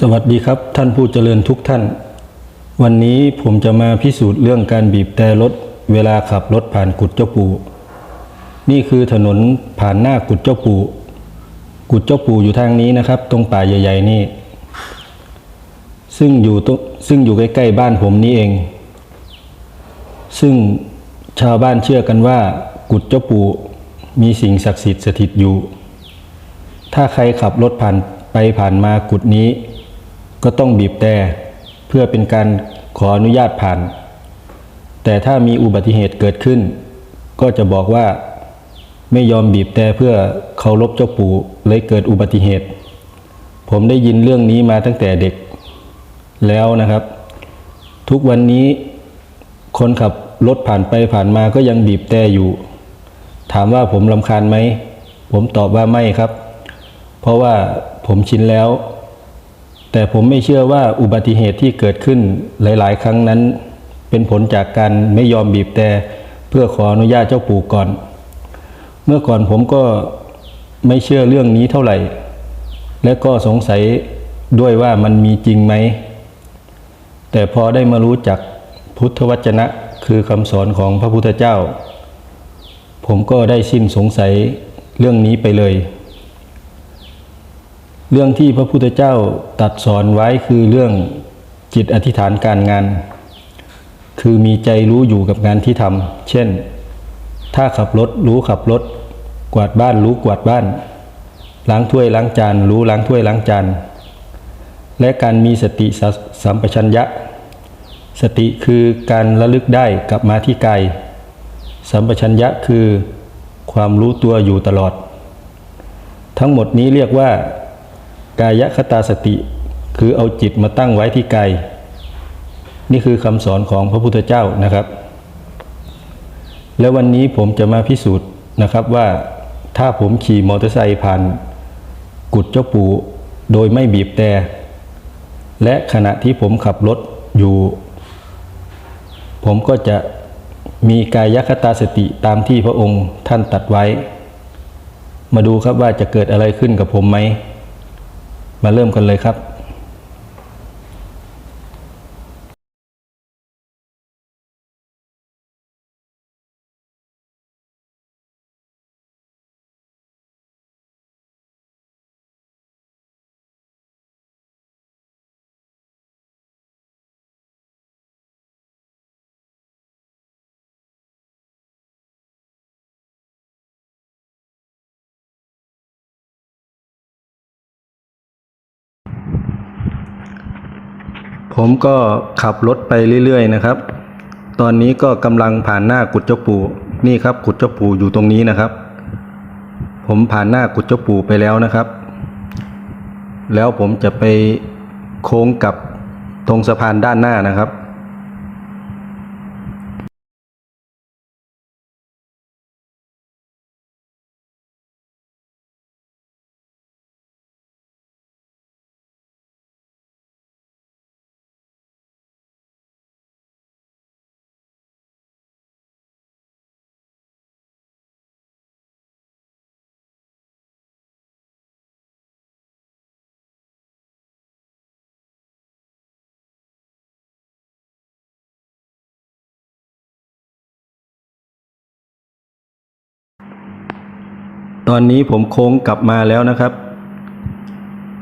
สวัสดีครับท่านผู้เจริญทุกท่าน วันนี้ผมจะมาพิสูจน์เรื่องการบีบแต่รถเวลาขับรถผ่านกุดเจ้าปู่ นี่คือถนนผ่านหน้ากุดเจ้าปู่ กุดเจ้าปู่อยู่ทางนี้นะครับ ตรงป่าใหญ่ ๆ นี่ ซึ่งอยู่ตรงซึ่งอยู่ใกล้ๆบ้านผมนี่เอง ซึ่งชาวบ้านเชื่อกันว่า กุดเจ้าปู่มีสิ่งศักดิ์สิทธิ์สถิตอยู่ ถ้าใครขับรถผ่านไปผ่านมากุดนี้ ก็ต้องบีบแต่เพื่อเป็นการขออนุญาตผ่าน แต่ถ้ามีอุบัติเหตุเกิดขึ้น ก็จะบอกว่าไม่ยอมบีบแต่เพื่อเคารพเจ้าปู่เลยเกิดอุบัติเหตุ ผมได้ยินเรื่องนี้มาตั้งแต่เด็กแล้วนะครับ ทุกวันนี้คนขับรถผ่านไปผ่านมาก็ยังบีบแต่อยู่ ถามว่าผมลำคาญไหม ผมตอบว่าไม่ครับ เพราะว่าผมชินแล้ว แต่ผมไม่เชื่อว่าอุบัติเหตุที่เกิดขึ้นหลาย ๆ ครั้งนั้น เป็นผลจากการไม่ยอมบีบแต่เพื่อขออนุญาตเจ้าปู่ก่อน เมื่อก่อนผมก็ไม่เชื่อเรื่องนี้เท่าไหร่ และก็สงสัยด้วยว่ามันมีจริงไหม แต่พอได้มารู้จักพุทธวจนะคือคำสอนของพระพุทธเจ้า ผมก็ได้สิ้นสงสัยเรื่องนี้ไปเลย เรื่องที่พระพุทธเจ้าตัดสอนไว้คือเรื่องจิตอธิษฐานการงาน คือมีใจรู้อยู่กับงานที่ทำเช่น ถ้าขับรถรู้ขับรถ กวาดบ้านรู้กวาดบ้าน ล้างถ้วยล้างจานรู้ล้างถ้วยล้างจานและการมีสติสสัมปชัญญะ สติคือการระลึกได้กลับมาที่กายสัมปชัญญะคือความรู้ตัวอยู่ตลอด ทั้งหมดนี้เรียกว่า กายคตาสติ คือเอาจิตมาตั้งไว้ที่กาย นี่คือคำสอนของพระพุทธเจ้านะครับ แล้ววันนี้ผมจะมาพิสูจน์นะครับว่าถ้าผมขี่มอเตอร์ไซค์ผ่าน กุดเจ้าปู่โดยไม่บีบแต่และขณะที่ผมขับรถอยู่ ผมก็จะมีกายคตาสติตามที่พระองค์ท่านตัดไว้ มาดูครับว่าจะเกิดอะไรขึ้นกับผมไหม มาเริ่มกันเลยครับ ผมก็ขับรถไปเรื่อยๆนะครับ ตอนนี้ก็กำลังผ่านหน้ากุดเจ้าปู่นี่ครับกุดเจ้าปู่อยู่ตรงนี้นะครับ ผมผ่านหน้ากุดเจ้าปู่ไปแล้วนะครับ แล้วผมจะไปโค้งกับตรงสะพานด้านหน้านะครับ ตอนนี้ผมโค้งกลับมาแล้วนะครับ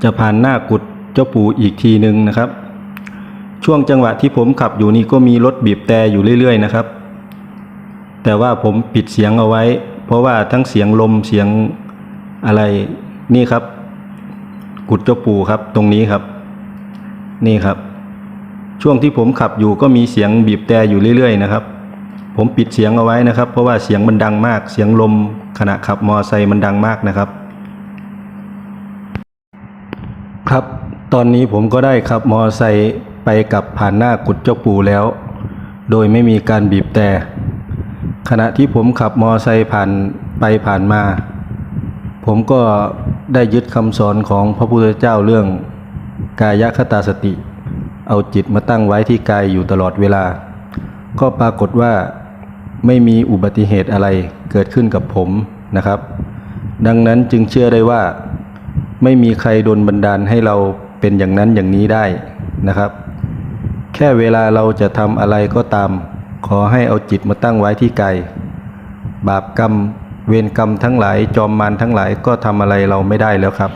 จะผ่านหน้ากุดเจ้าปู่อีกทีหนึ่งนะครับ ช่วงจังหวะที่ผมขับอยู่นี่ก็มีรถบีบแต่อยู่เรื่อย ๆ นะครับ แต่ว่าผมปิดเสียงเอาไว้ เพราะว่าทั้งเสียงลมเสียงอะไรนี่ครับ กุดเจ้าปู่ครับตรงนี้ครับ นี่ครับ ช่วงที่ผมขับอยู่ก็มีเสียงบีบแต่อยู่เรื่อย ๆ นะครับ ผมปิดเสียงเอาไว้นะครับ เพราะว่าเสียงมันดังมาก เสียงลมขณะขับมอไซค์มันดังมากนะครับ ครับ ตอนนี้ผมก็ได้ขับมอไซค์ไปกับผ่านหน้ากุดเจ้าปู่แล้ว โดยไม่มีการบีบแต่ขณะที่ผมขับมอไซค์ผ่านไปผ่านมา ผมก็ได้ยึดคำสอนของพระพุทธเจ้าเรื่องกายคตาสติ เอาจิตมาตั้งไว้ที่กายอยู่ตลอดเวลา ก็ปรากฏว่า ไม่มีอุบัติเหตุอะไรเกิดขึ้นกับผมนะครับ ดังนั้นจึงเชื่อได้ว่า ไม่มีใครโดนบันดาลให้เราเป็นอย่างนั้นอย่างนี้ได้นะครับ แค่เวลาเราจะทำอะไรก็ตาม ขอให้เอาจิตมาตั้งไว้ที่กายบาปกรรม เวรกรรมทั้งหลายจอมมารทั้งหลายก็ทำอะไรเราไม่ได้แล้วครับ